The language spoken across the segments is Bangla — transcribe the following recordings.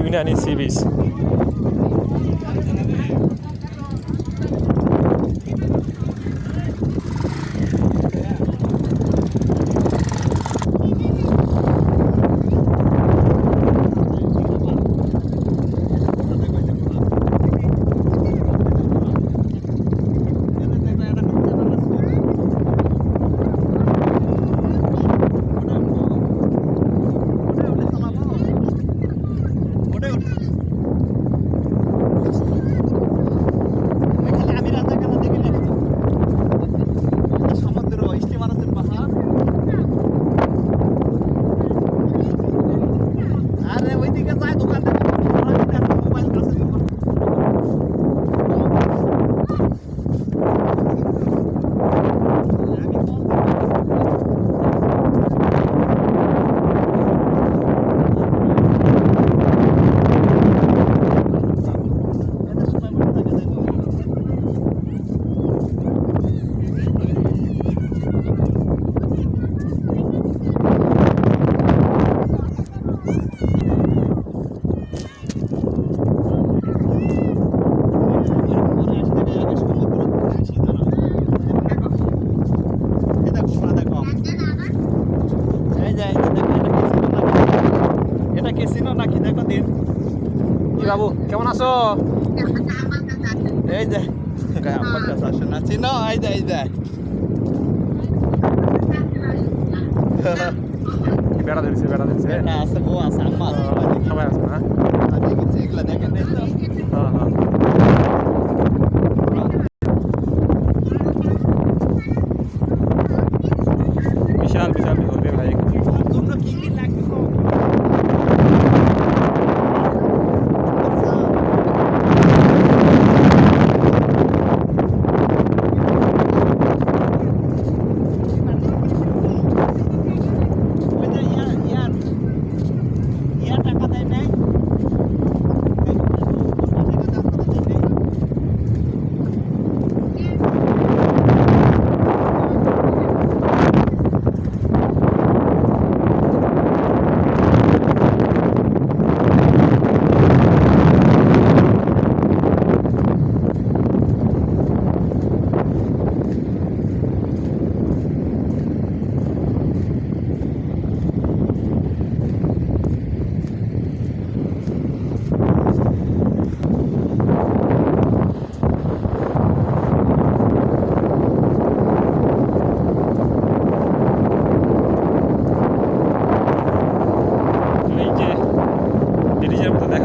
Unani CVs. না চিনো আই দে। আই বেড়া দিয়েছে বেড়া দিয়েছে আছে বউ আছে আম্মা সবাই আছে না? দেখেন দেখতে হ্যাঁ হ্যাঁ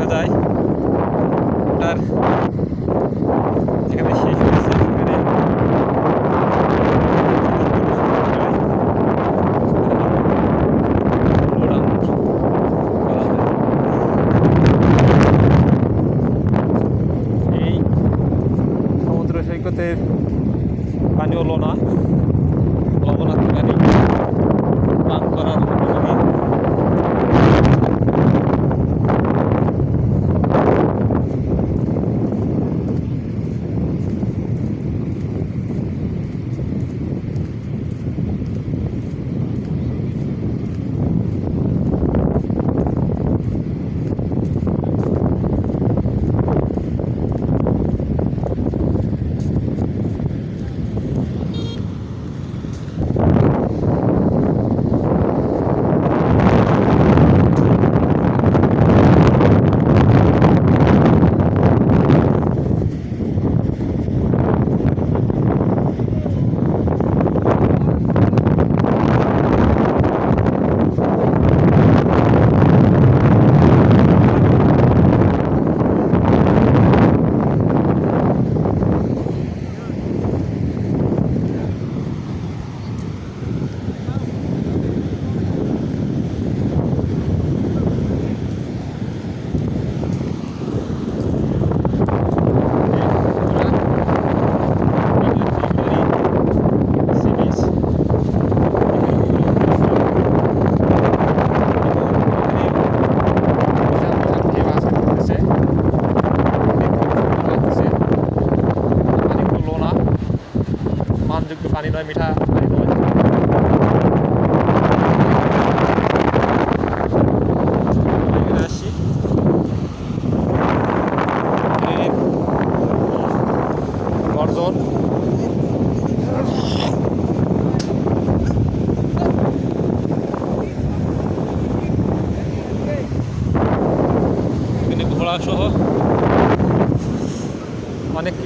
দেখা যায় ওটার এখানে শেষ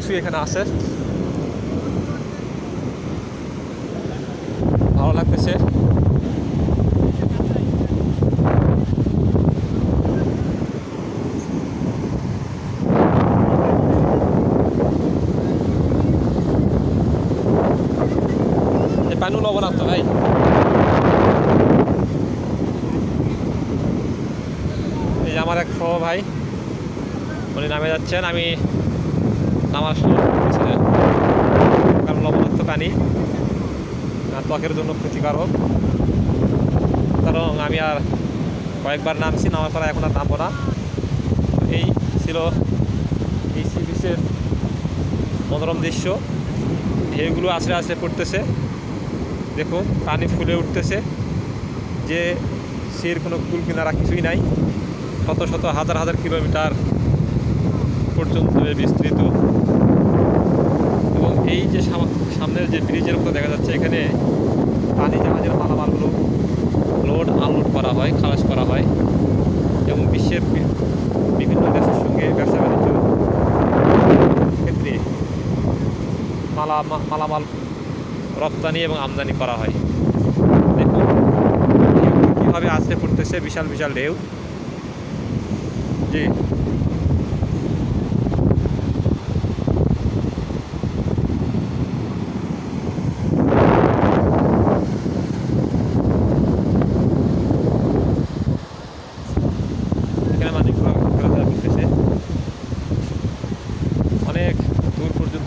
অনেক কিছু এখানে আছে। ভালো লাগতেছে। এই পানি লবণাক্ত ভাই। এই আমার এক ভাই, উনি নামে যাচ্ছেন। আমি নামার শুরু করেছিলেন কারণ লবণাক্ত পানি। ত্বকের জন্য ক্ষতিকারক। কারণ আমি আর কয়েকবার নামছি, নামার পর এখন আর নামবো না। এই ছিল এই সি বিচের মনোরম দৃশ্য। ঢেউগুলো আছড়ে আছড়ে পড়তেছে। দেখুন, পানি ফুলে উঠতেছে। যে সের কোনো কুল কিনারা কিছুই নাই। শত শত, হাজার হাজার কিলোমিটার পর্যন্ত বিস্তৃত। এবং এই যে সামা- সামনের যে ব্রিজের মতো দেখা যাচ্ছে, এখানে পানি জাহাজের মালামালগুলো লোড, আনলোড করা হয়, খালাস করা হয়। এবং বিশ্বের বিভিন্ন দেশের সঙ্গে ব্যবসা বাণিজ্য ক্ষেত্রে মালা মালামাল রপ্তানি এবং আমদানি করা হয়। দেখুন, কীভাবে আছড়ে পড়তেছে বিশাল বিশাল ঢেউ। জি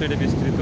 এটা বিস্তৃত।